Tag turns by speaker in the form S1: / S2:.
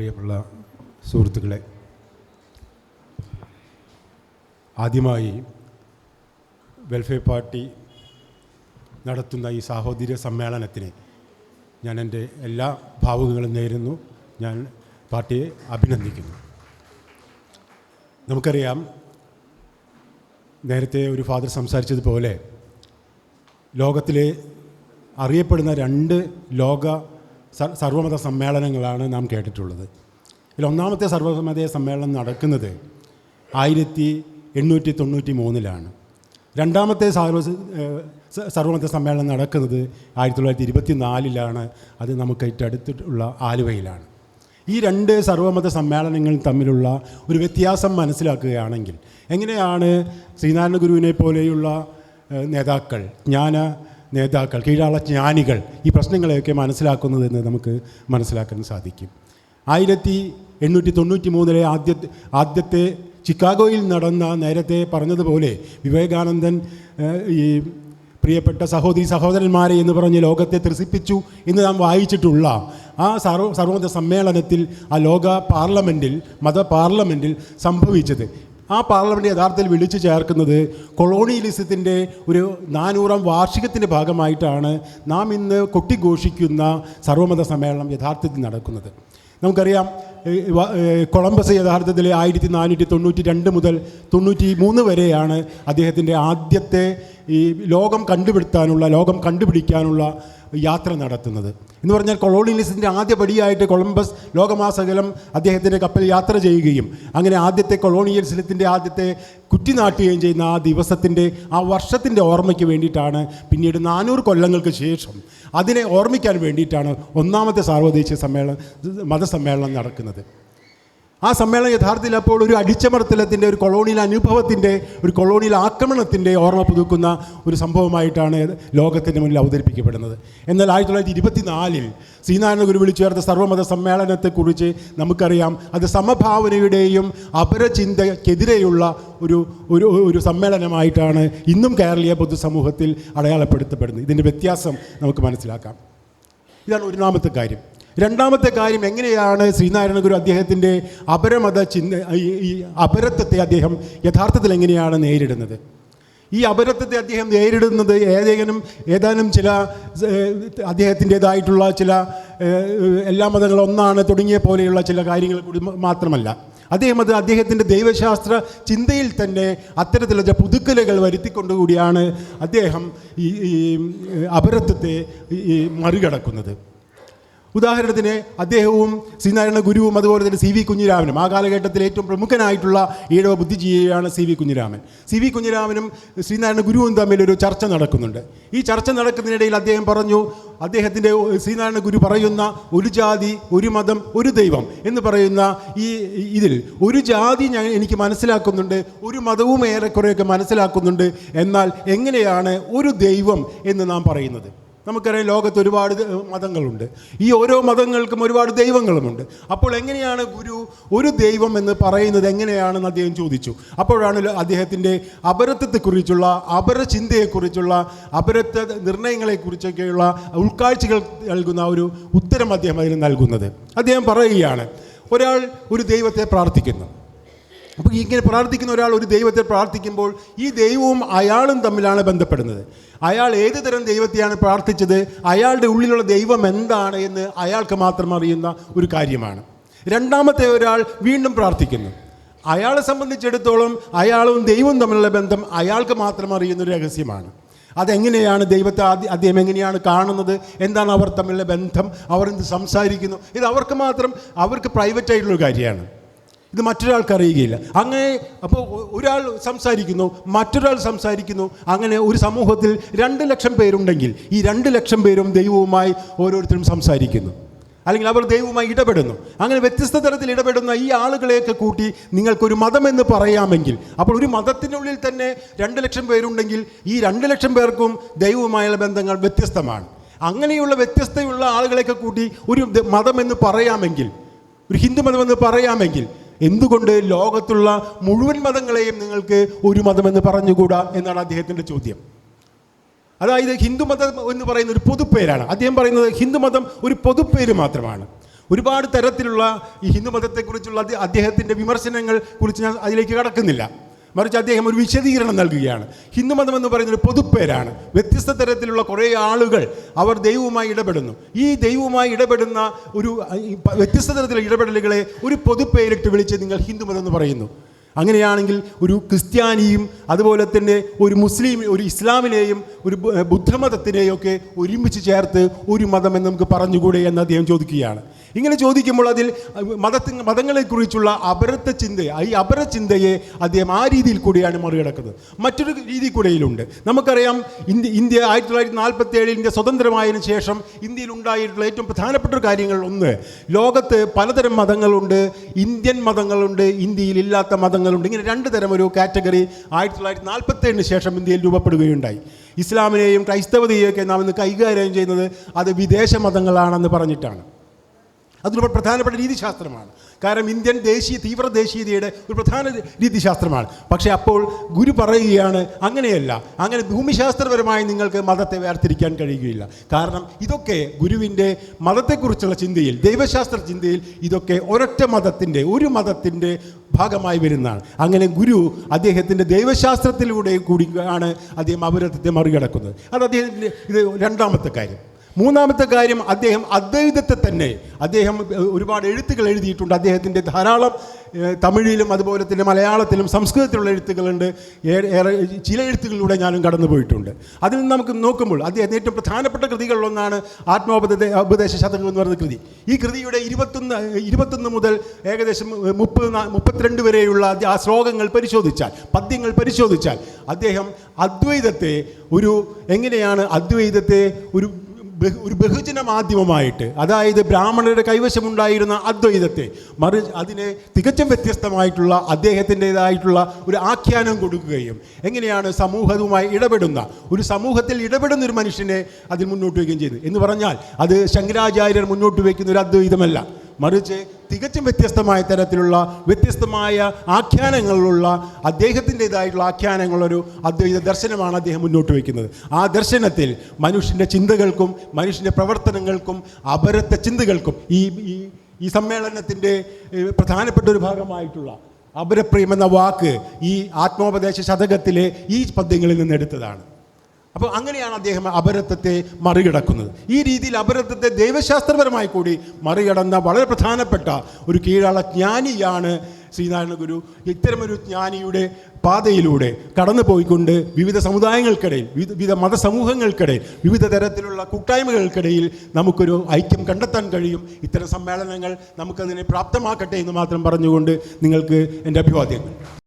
S1: പ്രിയമുള്ള സുഹൃത്തുക്കളെ ആദ്യമായി വെൽഫെയർ പാർട്ടി നടത്തുന്ന ഈ സാഹോദര്യ സമ്മേളനത്തിന് ഞാൻ എന്റെ എല്ലാ ഭാവുകങ്ങളും നേരുന്നു. ഞാൻ പാർട്ടിയെ അഭിനന്ദിക്കുന്നു. നമുക്കറിയാം നേരത്തെ ഒരു ഫാദർ സംസാരിച്ചതുപോലെ ലോകത്തിലെ അറിയപ്പെടുന്ന രണ്ട് ലോക സർവമത സമ്മേളനങ്ങളാണ് നാം കേട്ടിട്ടുള്ളത്. ഇതിൽ ഒന്നാമത്തെ സർവമത സമ്മേളനം നടക്കുന്നത് ആയിരത്തി എണ്ണൂറ്റി തൊണ്ണൂറ്റി മൂന്നിലാണ് രണ്ടാമത്തെ സർവ സർവമത സമ്മേളനം നടക്കുന്നത് ആയിരത്തി തൊള്ളായിരത്തി ഇരുപത്തി നാലിലാണ് അത് നമുക്ക് അടുത്തിട്ടുള്ള ആലുവയിലാണ്. ഈ രണ്ട് സർവമത സമ്മേളനങ്ങൾ തമ്മിലുള്ള ഒരു വ്യത്യാസം മനസ്സിലാക്കുകയാണെങ്കിൽ എങ്ങനെയാണ് ശ്രീനാരായണ ഗുരുവിനെ പോലെയുള്ള നേതാക്കൾ ജ്ഞാന നേതാക്കൾ കീഴാള ജ്ഞാനികൾ ഈ പ്രശ്നങ്ങളെയൊക്കെ മനസ്സിലാക്കുന്നതെന്ന് നമുക്ക് മനസ്സിലാക്കാൻ സാധിക്കും. ആയിരത്തി എണ്ണൂറ്റി തൊണ്ണൂറ്റി മൂന്നിലെ ആദ്യ ആദ്യത്തെ ചിക്കാഗോയിൽ നടന്ന നേരത്തെ പറഞ്ഞതുപോലെ വിവേകാനന്ദൻ ഈ പ്രിയപ്പെട്ട സഹോദരി സഹോദരന്മാരെ എന്ന് പറഞ്ഞ് ലോകത്തെ ത്രസിപ്പിച്ചു എന്ന് നാം വായിച്ചിട്ടുള്ള ആ സർവ സർവമത സമ്മേളനത്തിൽ ആ ലോക പാർലമെന്റിൽ മത പാർലമെന്റിൽ സംഭവിച്ചത്. ആ പാർലമെന്റ് യഥാർത്ഥത്തിൽ വിളിച്ചു ചേർക്കുന്നത് കൊളോണിയലിസത്തിന്റെ ഒരു നാനൂറാം വാർഷികത്തിന്റെ ഭാഗമായിട്ടാണ് നാം ഇന്ന് കൊട്ടിഘോഷിക്കുന്ന സർവമത സമ്മേളനം യഥാർത്ഥത്തിൽ നടക്കുന്നത്. നമുക്കറിയാം കൊളംബസ് യഥാർത്ഥത്തിൽ ആയിരത്തി നാനൂറ്റി തൊണ്ണൂറ്റി രണ്ട് മുതൽ തൊണ്ണൂറ്റി മൂന്ന് വരെയാണ് അദ്ദേഹത്തിന്റെ ആദ്യത്തെ ഈ ലോകം കണ്ടുപിടുത്താനുള്ള ലോകം കണ്ടുപിടിക്കാനുള്ള യാത്ര നടത്തുന്നത്. എന്ന് പറഞ്ഞാൽ കൊളോണിയലിസത്തിന്റെ ആദ്യ പടിയായിട്ട് കൊളംബസ് ലോകമാസകലം അദ്ദേഹത്തിന്റെ കപ്പൽ യാത്ര ചെയ്യുകയും അങ്ങനെ ആദ്യത്തെ കൊളോണിയലിസത്തിന്റെ ആദ്യത്തെ കുറ്റിനാട്ടുകയും ചെയ്യുന്ന ആ ദിവസത്തിന്റെ ആ വർഷത്തിന്റെ ഓർമ്മയ്ക്ക് വേണ്ടിയിട്ടാണ് പിന്നീട് നാനൂറ് കൊല്ലങ്ങൾക്ക് ശേഷം അതിനെ ഓർമ്മിക്കാൻ വേണ്ടിയിട്ടാണ് ഒന്നാമത്തെ സാർവദേശീയ സമ്മേളനം മതസമ്മേളനം നടക്കുന്നത്. ആ സമ്മേളനം യഥാർത്ഥത്തിൽ അപ്പോൾ ഒരു അടിച്ചമർത്തലത്തിന്റെ ഒരു കൊളോണിയൽ അനുഭവത്തിന്റെ ഒരു കൊളോണിയൽ ആക്രമണത്തിന്റെ ഓർമ്മ പുതുക്കുന്ന ഒരു സംഭവമായിട്ടാണ് ലോകത്തിന്റെ മുന്നിൽ അവതരിപ്പിക്കപ്പെടുന്നത്. എന്നാൽ ആയിരത്തി തൊള്ളായിരത്തി ഇരുപത്തിനാലിൽ ശ്രീനാരായണ ഗുരു വിളിച്ചു ചേർത്ത സർവമത സമ്മേളനത്തെക്കുറിച്ച് നമുക്കറിയാം. അത് സമഭാവനയുടെയും അപരചിന്തയ്ക്കെതിരെയുള്ള ഒരു ഒരു ഒരു സമ്മേളനമായിട്ടാണ് ഇന്നും കേരളീയ പൊതുസമൂഹത്തിൽ അടയാളപ്പെടുത്തപ്പെടുന്നത്. ഇതിന്റെ വ്യത്യാസം നമുക്ക് മനസ്സിലാക്കാം. ഇതാണ് ഒന്നാമത്തെ കാര്യം. രണ്ടാമത്തെ കാര്യം എങ്ങനെയാണ് ശ്രീനാരായണ ഗുരു അദ്ദേഹത്തിന്റെ അപരമത ചിന്ത ഈ അപരത്വത്തെ അദ്ദേഹം യഥാർത്ഥത്തിൽ എങ്ങനെയാണ് നേരിടുന്നത്? ഈ അപരത്വത്തെ അദ്ദേഹം നേരിടുന്നത് ഏതെങ്കിലും ഏതാനും ചില അദ്ദേഹത്തിന്റേതായിട്ടുള്ള ചില എല്ലാ മതങ്ങളും ഒന്നാണ് തുടങ്ങിയ പോലെയുള്ള ചില കാര്യങ്ങൾ കൂടി മാത്രമല്ല. അദ്ദേഹം അത് അദ്ദേഹത്തിന്റെ ദൈവശാസ്ത്ര ചിന്തയിൽ തന്നെ അത്തരത്തിലുള്ള ചില പുതുക്കലുകൾ വരുത്തിക്കൊണ്ടുകൂടിയാണ് അദ്ദേഹം ഈ അപരത്വത്തെ മറികടക്കുന്നത്. ഉദാഹരണത്തിന് അദ്ദേഹവും ശ്രീനാരായണ ഗുരുവും അതുപോലെ തന്നെ സി വി കുഞ്ഞിരാമനും. ആ കാലഘട്ടത്തിൽ ഏറ്റവും പ്രമുഖനായിട്ടുള്ള Ezhava ബുദ്ധിജീവിയാണ് C V Kunhiraman. C V കുഞ്ഞിരാമനും Sreenarayana ഗുരുവും തമ്മിൽ ഒരു ചർച്ച നടക്കുന്നുണ്ട്. ഈ ചർച്ച നടക്കുന്നതിനിടയിൽ അദ്ദേഹം പറഞ്ഞു അദ്ദേഹത്തിന്റെ ശ്രീനാരായണ ഗുരു പറയുന്ന ഒരു ജാതി ഒരു മതം ഒരു ദൈവം എന്ന് പറയുന്ന ഈ ഇതിൽ ഒരു ജാതി ഞാൻ എനിക്ക് മനസ്സിലാക്കുന്നുണ്ട് ഒരു മതവും ഏറെക്കുറെയൊക്കെ മനസ്സിലാക്കുന്നുണ്ട് എന്നാൽ എങ്ങനെയാണ് ഒരു ദൈവം എന്ന് നാം പറയുന്നത്? നമുക്കറിയാം ലോകത്ത് ഒരുപാട് മതങ്ങളുണ്ട്. ഈ ഓരോ മതങ്ങൾക്കും ഒരുപാട് ദൈവങ്ങളുമുണ്ട്. അപ്പോൾ എങ്ങനെയാണ് ഗുരു ഒരു ദൈവം എന്ന് പറയുന്നത് എങ്ങനെയാണെന്ന് അദ്ദേഹം ചോദിച്ചു. അപ്പോഴാണ് അദ്ദേഹത്തിന്റെ അപരത്വത്തെക്കുറിച്ചുള്ള അപരചിന്തയെക്കുറിച്ചുള്ള അപരത്വ നിർണയങ്ങളെക്കുറിച്ചൊക്കെയുള്ള ഉൾക്കാഴ്ചകൾ നൽകുന്ന ഒരു ഉത്തരം അദ്ദേഹം അതിന് നൽകുന്നത്. അദ്ദേഹം പറയുകയാണ് ഒരാൾ ഒരു ദൈവത്തെ പ്രാർത്ഥിക്കുന്നു. അപ്പോൾ ഇങ്ങനെ പ്രാർത്ഥിക്കുന്ന ഒരാൾ ഒരു ദൈവത്തെ പ്രാർത്ഥിക്കുമ്പോൾ ഈ ദൈവവും അയാളും തമ്മിലാണ് ബന്ധപ്പെടുന്നത്. അയാൾ ഏത് തരം ദൈവത്തെയാണ് പ്രാർത്ഥിച്ചത്? അയാളുടെ ഉള്ളിലുള്ള ദൈവം എന്താണ് എന്ന് അയാൾക്ക് മാത്രം അറിയുന്ന ഒരു കാര്യമാണ്. രണ്ടാമത്തെ ഒരാൾ വീണ്ടും പ്രാർത്ഥിക്കുന്നു. അയാളെ സംബന്ധിച്ചിടത്തോളം അയാളും ദൈവവും തമ്മിലുള്ള ബന്ധം അയാൾക്ക് മാത്രം അറിയുന്ന ഒരു രഹസ്യമാണ്. അതെങ്ങനെയാണ് ദൈവത്തെ ആദ്യം അദ്ദേഹം എങ്ങനെയാണ് കാണുന്നത്? എന്താണ് അവർ തമ്മിലുള്ള ബന്ധം? അവർ എന്ത് സംസാരിക്കുന്നു? ഇത് അവർക്ക് മാത്രം അവർക്ക് പ്രൈവറ്റ് ആയിട്ടുള്ള കാര്യമാണ്. ഇത് മറ്റൊരാൾക്ക് അറിയുകയില്ല. അങ്ങനെ അപ്പോൾ ഒരാൾ സംസാരിക്കുന്നു മറ്റൊരാൾ സംസാരിക്കുന്നു. അങ്ങനെ ഒരു സമൂഹത്തിൽ രണ്ട് ലക്ഷം പേരുണ്ടെങ്കിൽ ഈ രണ്ട് ലക്ഷം പേരും ദൈവവുമായി ഓരോരുത്തരും സംസാരിക്കുന്നു. അല്ലെങ്കിൽ അവർ ദൈവവുമായി ഇടപെടുന്നു. അങ്ങനെ വ്യത്യസ്ത തരത്തിൽ ഇടപെടുന്ന ഈ ആളുകളെയൊക്കെ കൂട്ടി നിങ്ങൾക്കൊരു മതമെന്ന് പറയാമെങ്കിൽ അപ്പോൾ ഒരു മതത്തിനുള്ളിൽ തന്നെ രണ്ട് ലക്ഷം പേരുണ്ടെങ്കിൽ ഈ രണ്ട് ലക്ഷം പേർക്കും ദൈവവുമായുള്ള ബന്ധങ്ങൾ വ്യത്യസ്തമാണ്. അങ്ങനെയുള്ള വ്യത്യസ്തയുള്ള ആളുകളെയൊക്കെ കൂട്ടി ഒരു മതമെന്ന് പറയാമെങ്കിൽ ഒരു ഹിന്ദു മതമെന്ന് പറയാമെങ്കിൽ എന്തുകൊണ്ട് ലോകത്തുള്ള മുഴുവൻ മതങ്ങളെയും നിങ്ങൾക്ക് ഒരു മതമെന്ന് പറഞ്ഞുകൂടാ എന്നാണ് അദ്ദേഹത്തിന്റെ ചോദ്യം. അതായത് ഹിന്ദുമതം എന്ന് പറയുന്ന ഒരു പൊതുപ്പേരാണ്. അദ്ദേഹം പറയുന്നത് ഹിന്ദുമതം ഒരു പൊതുപ്പേര് മാത്രമാണ്. ഒരുപാട് തരത്തിലുള്ള ഈ ഹിന്ദുമതത്തെക്കുറിച്ചുള്ള അദ്ദേ- അദ്ദേഹത്തിന്റെ വിമർശനങ്ങൾ കുറിച്ച് ഞാൻ അതിലേക്ക് കടക്കുന്നില്ല. മറിച്ച് അദ്ദേഹം ഒരു വിശദീകരണം നൽകുകയാണ്. ഹിന്ദുമതം എന്ന് പറയുന്ന ഒരു പൊതുപ്പേരാണ്. വ്യത്യസ്ത തരത്തിലുള്ള കുറേ ആളുകൾ അവർ ദൈവവുമായി ഇടപെടുന്നു. ഈ ദൈവവുമായി ഇടപെടുന്ന ഒരു വ്യത്യസ്ത തരത്തിലുള്ള ഇടപെടലുകളെ ഒരു പൊതുപ്പേരിട്ട് വിളിച്ച് നിങ്ങൾ ഹിന്ദുമതം എന്ന് പറയുന്നു. അങ്ങനെയാണെങ്കിൽ ഒരു ക്രിസ്ത്യാനിയും അതുപോലെ തന്നെ ഒരു മുസ്ലിം ഒരു ഇസ്ലാമിനെയും ഒരു ബുദ്ധമതത്തിനെയും ഒക്കെ ഒരുമിച്ച് ചേർത്ത് ഒരു മതം എന്ന് നമുക്ക് പറഞ്ഞുകൂടെ എന്ന് അദ്ദേഹം ചോദിക്കുകയാണ്. ഇങ്ങനെ ചോദിക്കുമ്പോൾ അതിൽ മതത്തി മതങ്ങളെക്കുറിച്ചുള്ള അപരത്ത ചിന്ത ഈ അപര ചിന്തയെ അദ്ദേഹം ആ രീതിയിൽ കൂടിയാണ് മറികടക്കുന്നത്. മറ്റൊരു രീതി കൂടെയിലുണ്ട് നമുക്കറിയാം ഇന്ത്യ ഇന്ത്യ ആയിരത്തി തൊള്ളായിരത്തി നാൽപ്പത്തി ഏഴിൽ ഇന്ത്യ സ്വതന്ത്രമായതിനു ശേഷം ഇന്ത്യയിൽ ഉണ്ടായിട്ടുള്ള ഏറ്റവും പ്രധാനപ്പെട്ട കാര്യങ്ങൾ ഒന്ന് ലോകത്ത് പലതരം മതങ്ങളുണ്ട് ഇന്ത്യൻ മതങ്ങളുണ്ട് ഇന്ത്യയിൽ ഇല്ലാത്ത മതങ്ങളുണ്ട് ഇങ്ങനെ രണ്ട് തരം ഒരു കാറ്റഗറി ആയിരത്തി തൊള്ളായിരത്തി നാൽപ്പത്തി ഏഴിന് ശേഷം ഇന്ത്യയിൽ രൂപപ്പെടുകയുണ്ടായി. ഇസ്ലാമിനെയും ക്രൈസ്തവതയെയൊക്കെ നാം ഇന്ന് കൈകാര്യം ചെയ്യുന്നത് അത് വിദേശ മതങ്ങളാണെന്ന് പറഞ്ഞിട്ടാണ്. അതൊരു പ്രധാനപ്പെട്ട രീതിശാസ്ത്രമാണ്. കാരണം ഇന്ത്യൻ ദേശീയ തീവ്ര ദേശീയതയുടെ ഒരു പ്രധാന രീതിശാസ്ത്രമാണ്. പക്ഷേ അപ്പോൾ ഗുരു പറയുകയാണ് അങ്ങനെയല്ല. അങ്ങനെ ഭൂമിശാസ്ത്രപരമായി നിങ്ങൾക്ക് മതത്തെ വേർതിരിക്കാൻ കഴിയുകയില്ല. കാരണം ഇതൊക്കെ ഗുരുവിന്റെ മതത്തെക്കുറിച്ചുള്ള ചിന്തയിൽ ദൈവശാസ്ത്ര ചിന്തയിൽ ഇതൊക്കെ ഒരൊറ്റ മതത്തിന്റെ ഒരു മതത്തിന്റെ ഭാഗമായി വരുന്നതാണ്. അങ്ങനെ ഗുരു അദ്ദേഹത്തിന്റെ ദൈവശാസ്ത്രത്തിലൂടെ കൂടി ആണ് അദ്ദേഹം അപരത്വത്തെ മറികടക്കുന്നത്. അത് അദ്ദേഹത്തിന്റെ ഇത് രണ്ടാമത്തെ കാര്യം. മൂന്നാമത്തെ കാര്യം അദ്ദേഹം അദ്വൈതത്തെ തന്നെ. അദ്ദേഹം ഒരുപാട് എഴുത്തുകൾ എഴുതിയിട്ടുണ്ട്. അദ്ദേഹത്തിന്റെ ധാരാളം തമിഴിലും അതുപോലെ തന്നെ മലയാളത്തിലും സംസ്കൃതത്തിലുള്ള എഴുത്തുകളുണ്ട്. ഏറെ ചില എഴുത്തുകളിലൂടെ ഞാനും കടന്നു പോയിട്ടുണ്ട്. അതിൽ നിന്ന് നമുക്ക് നോക്കുമ്പോൾ അദ്ദേഹത്തിന് ഏറ്റവും പ്രധാനപ്പെട്ട കൃതികളിലൊന്നാണ് ആത്മോപദ ഉപദേശ ശതകം എന്ന് പറയുന്ന കൃതി. ഈ കൃതിയുടെ ഇരുപത്തൊന്ന് ഇരുപത്തൊന്ന് മുതൽ ഏകദേശം മുപ്പത് മുപ്പത്തിരണ്ട് വരെയുള്ള ആ ശ്ലോകങ്ങൾ പരിശോധിച്ചാൽ പദ്യങ്ങൾ പരിശോധിച്ചാൽ അദ്ദേഹം അദ്വൈതത്തെ ഒരു എങ്ങനെയാണ് അദ്വൈതത്തെ ഒരു ഒരു ബഹുജന മാധ്യമമായിട്ട് അതായത് ബ്രാഹ്മണരുടെ കൈവശമുണ്ടായിരുന്ന അദ്വൈതത്തെ മറി അതിനെ തികച്ചും വ്യത്യസ്തമായിട്ടുള്ള അദ്ദേഹത്തിന്റെതായിട്ടുള്ള ഒരു ആഖ്യാനം കൊടുക്കുകയും എങ്ങനെയാണ് സമൂഹവുമായി ഇടപെടുന്ന ഒരു സമൂഹത്തിൽ ഇടപെടുന്ന ഒരു മനുഷ്യനെ അതിൽ മുന്നോട്ട് വയ്ക്കുകയും ചെയ്തു. എന്ന് പറഞ്ഞാൽ അത് ശങ്കരാചാര്യർ മുന്നോട്ട് വയ്ക്കുന്ന ഒരു അദ്വൈതമല്ല. മറിച്ച് തികച്ചും വ്യത്യസ്തമായ തരത്തിലുള്ള വ്യത്യസ്തമായ ആഖ്യാനങ്ങളുള്ള അദ്ദേഹത്തിന്റെതായിട്ടുള്ള ആഖ്യാനങ്ങളൊരു അദ്വൈത ദർശനമാണ് അദ്ദേഹം മുന്നോട്ട് വയ്ക്കുന്നത്. ആ ദർശനത്തിൽ മനുഷ്യന്റെ ചിന്തകൾക്കും മനുഷ്യന്റെ പ്രവർത്തനങ്ങൾക്കും അപരത്തെ ചിന്തകൾക്കും ഈ ഈ സമ്മേളനത്തിന്റെ പ്രധാനപ്പെട്ട ഒരു ഭാഗമായിട്ടുള്ള അപരപ്രിയം എന്ന വാക്ക് ഈ ആത്മോപദേശ ശതകത്തിലെ ഈ പദ്യങ്ങളിൽ നിന്ന് എടുത്തതാണ്. അപ്പോൾ അങ്ങനെയാണ് അദ്ദേഹം അപരത്വത്തെ മറികടക്കുന്നത്. ഈ രീതിയിൽ അപരത്വത്തെ ദൈവശാസ്ത്രപരമായി കൂടി മറികടന്ന വളരെ പ്രധാനപ്പെട്ട ഒരു കീഴാള ജ്ഞാനിയാണ് ശ്രീനാരായണ ഗുരു. ഇത്തരമൊരു ജ്ഞാനിയുടെ പാതയിലൂടെ കടന്നു പോയിക്കൊണ്ട് വിവിധ സമുദായങ്ങൾക്കിടയിൽ വിവിധ വിവിധ മതസമൂഹങ്ങൾക്കിടയിൽ വിവിധ തരത്തിലുള്ള കൂട്ടായ്മകൾക്കിടയിൽ നമുക്കൊരു ഐക്യം കണ്ടെത്താൻ കഴിയും. ഇത്തരം സമ്മേളനങ്ങൾ നമുക്കതിനെ പ്രാപ്തമാക്കട്ടെ എന്ന് മാത്രം പറഞ്ഞുകൊണ്ട് നിങ്ങൾക്ക് എന്റെ അഭിവാദ്യങ്ങൾ.